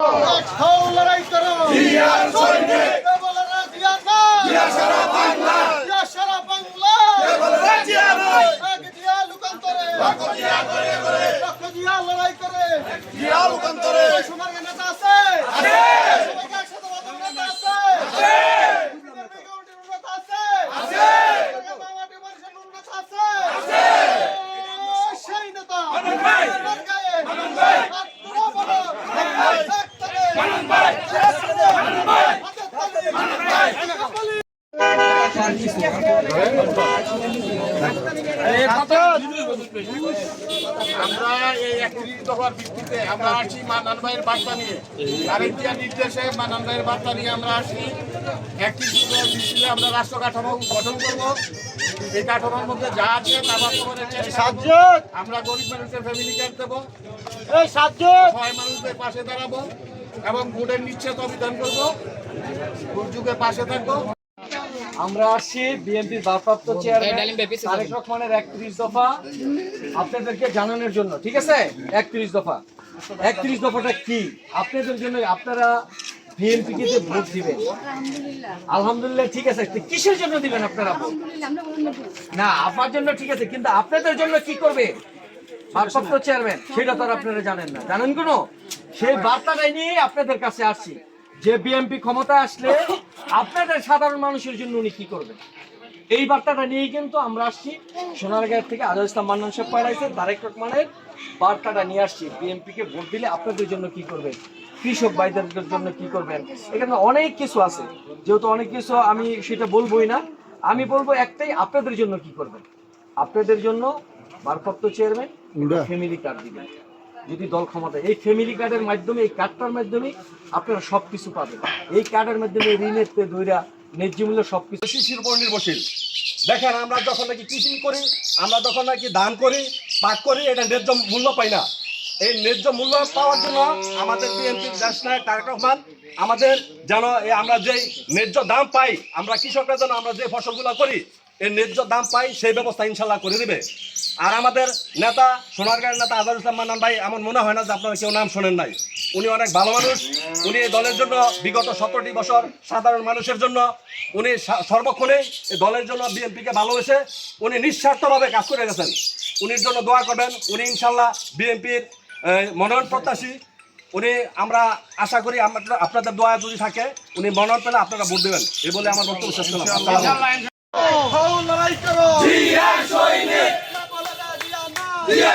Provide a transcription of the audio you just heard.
লড়াই করো সারা বাংলা সারা বাংলা লুকান্তরে করে লড়াই করে জিয়া লোকান্তরে ওই সোনার গান নেতা আছে আছে। সবাইকে একসাথে বাঁধানোর নেতা আছে আছে। বিজেপি কমিটির নেতা আছে আছে। মামাটি মানুষের নেতা আছে আছে। ও, সেই নেতা মানন ভাই। সোনার গায়ে মানন ভাই। হাত তুলো বলো। ভাই। এক তালে। মানন ভাই। শেষ তালে। মানন ভাই। হাতের তালে। মানন ভাই। সকলে আমরা এই একত্রিশ দফার ভিত্তিতে আমরা আসছি মান্নান ভাইয়ের বার্তা নিয়ে। আরেকটিয়া নির্দেশে মান্নান ভাইয়ের বার্তা নিয়ে আমরা আসছি একত্রিশ দফার ভিত্তিতে আমরা রাষ্ট্র কাঠামো গঠন করব। এই কাঠামোর মধ্যে যা আছে তা বাস্তবায়নের চেষ্টা করব। আমরা গরিব মানুষের ফ্যামিলি কার্ড দেবো। সবাই মানুষদের পাশে দাঁড়াবো এবং ভোটের নিশ্চিত অভিযান করব। দুর্যোগের পাশে থাকব। আমরা আসছি বিএনপির ভারপ্রাপ্ত চেয়ারম্যান তারেক রহমানের একত্রিশ দফা। আপনাদেরকে জানানোর জন্য ঠিক আছে? একত্রিশ দফা। একত্রিশ দফাটা কি? আপনাদের জন্য আপনারা বিএনপি কে যে ভোট দিবেন আলহামদুলিল্লাহ ঠিক আছে। কিসের জন্য দিবেন আপনারা না আপনার জন্য ঠিক আছে কিন্তু আপনাদের জন্য কি করবে? ভারপ্রাপ্ত চেয়ারম্যান সেটা তো আর আপনারা জানেন না। জানেন কোনো? সেই বার্তাটাই নিয়ে আপনাদের কাছে আসছি। যে বিএনপি ক্ষমতা আসলে আপনাদের সাধারণ মানুষের জন্য উনি কি করবেন? এই বার্তাটা নিয়েই কিন্তু আমরা আসছি। সোনারগাঁয়ের থেকে আজহার ইসলাম মান্নান সাহেব পাঠাইছে তারেক রহমানের বার্তাটা নিয়ে আসছি। বিএনপি কে ভোট দিলে আপনাদের জন্য কি করবেন? কৃষক ভাইদের জন্য কি করবেন? এখানে অনেক কিছু আছে। যেহেতু অনেক কিছু আমি সেটা বলবোই না। আমি বলব একটাই আপনাদের জন্য কি করবেন? আপনাদের জন্য ভারপ্রাপ্ত চেয়ারম্যান ফ্যামিলি কার্ড দিবেন। যদি দল ক্ষমতায় এই ফ্যামিলি কার্ডের মাধ্যমে, এই কার্ডটার মাধ্যমে আপনারা সব কিছু পাবেন। এই কার্ডের মাধ্যমে ঋণের তে দইরা ন্যায্য মূল্য সব কিছু কৃষির উপর নির্ভরশীল। দেখেন, আমরা যখন নাকি কৃষি করি, আমরা যখন নাকি দান করি পাক করি, এটা ন্যায্য মূল্য পাই না। এই ন্যায্য মূল্য পাওয়ার জন্য আমাদের বিএনপির দেশ নায়ক তারেক রহমান আমাদের যেন আমরা যেই ন্যায্য দাম পাই, আমরা কৃষকরা যেন আমরা যে ফসলগুলো করি এই ন্যায্য দাম পাই সেই ব্যবস্থা ইনশাল্লাহ করে দিবে। আর আমাদের নেতা, সোনারগাঁয়ের নেতা আজহার ইসলাম মান্নান ভাই আমার মনে হয় না যে আপনারা কেউ নাম শোনেন নাই। উনি অনেক ভালো মানুষ। উনি এই দলের জন্য বিগত সতেরোটি বছর সাধারণ মানুষের জন্য উনি সর্বক্ষণে এই দলের জন্য বিএনপিকে ভালোবেসে উনি নিঃস্বার্থভাবে কাজ করে গেছেন। উনির জন্য দোয়া করবেন। উনি ইনশাল্লাহ বিএনপির মনোনয়ন প্রত্যাশী। উনি, আমরা আশা করি আপনাদের দোয়া যদি থাকে, উনি মনোনয়ন পেলে আপনারা ভোট দেবেন। এই বলে আমার বক্তব্য শেষ করলাম। লড়াই করো। জিয়া সৈনিক। জিয়া